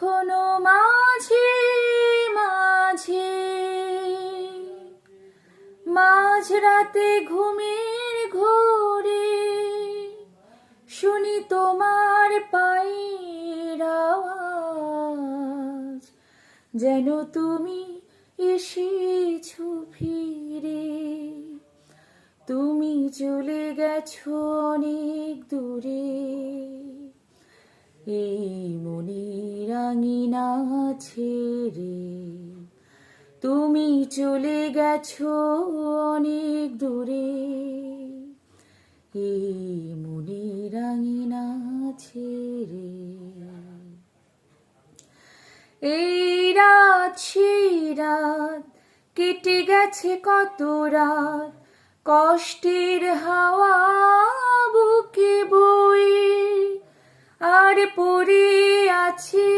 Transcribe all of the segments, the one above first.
এখনও মাঝে মাঝে। মাঝরাতে ঘুমের ঘোরে শুনি তোমার পায়ের আওয়াজ, যেন তুমি এসেছ ফিরে। তুমি চলে গেছো অনেক দূরে, এই মনের আঙিনা ছেড়ে তুমি চলে গেছো অনেক দূরে। এই মনের আঙিনা ছেড়ে এই রাত, সেই রাত কেটে গেছে কত রাত। কষ্টের হাওয়া বুকে বয়ে আর পড়ে আছে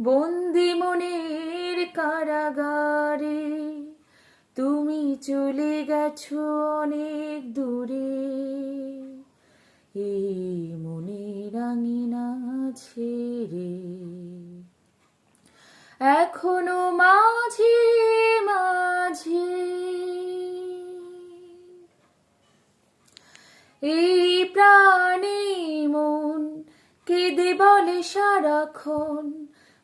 বন্দি মনের কারাগারে তুমি চলে গেছো অনেক দূরে। এই মনের আঙিনা ছেড়ে এখনও মাঝে মাঝে। এই প্রাণে মন কেঁদে বলে সারাক্ষণ।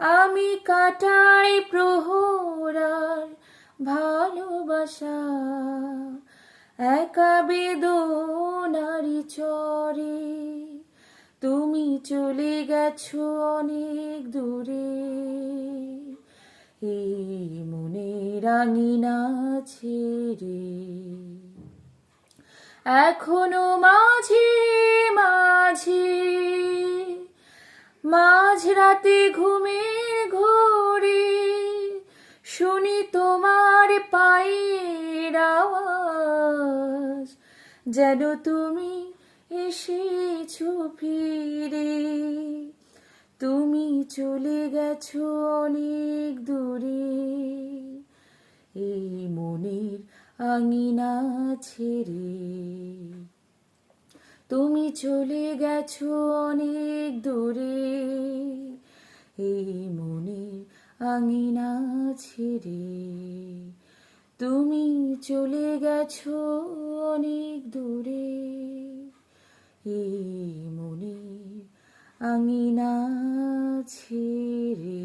আমি কাটাই প্রহরার ভালোবাসা। একা বেদনারি চরে তুমি চলে গেছো অনেক দূরে। এই মনে রাঙিনা ছেড়ে এখনও মাঝে মাঝে মাঝরাতে ঘুমের ঘোরে, শুনি তোমার পায়ের আওয়াজ, যেন তুমি এসেছ ফিরে। তুমি চলে গেছো অনেক দূরে, এই মনের আঙিনা ছেড়ে। তুমি চলে গেছো অনেক দূরে। এই মনের আঙিনা ছেড়ে তুমি চলে গেছো অনেক দূরে। এই মনের আঙিনা ছেড়ে